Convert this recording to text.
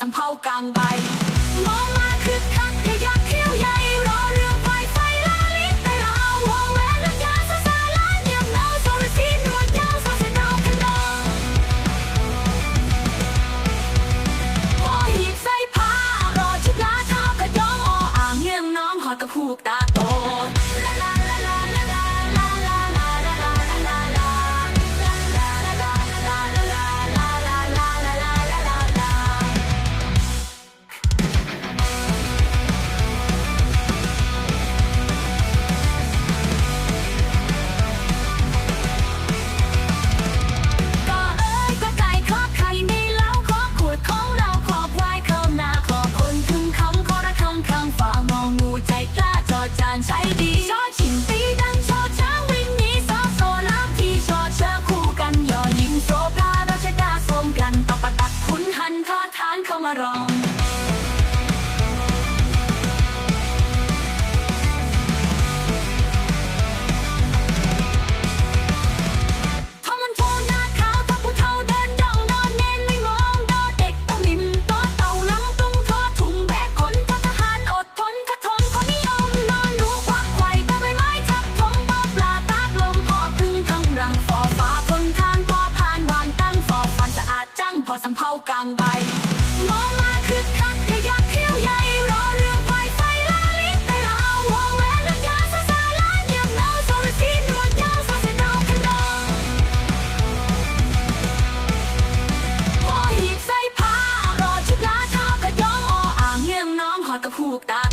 สำเผากลางใบมอง inside the ทั้เผากางใบมองมาคึกคักขยักเขี้ยวใหญ่รอเรือไฟไฟลาลิสไปลาววงแหวนนักยาสาสาล้านยามเนาโซลิสีนรวลยาวซาซนาวคันดองพอหีบใส่ผ้ารอชุดลาชาวกระดองออ่างเงี้ยงน้องหอดกับผูกตา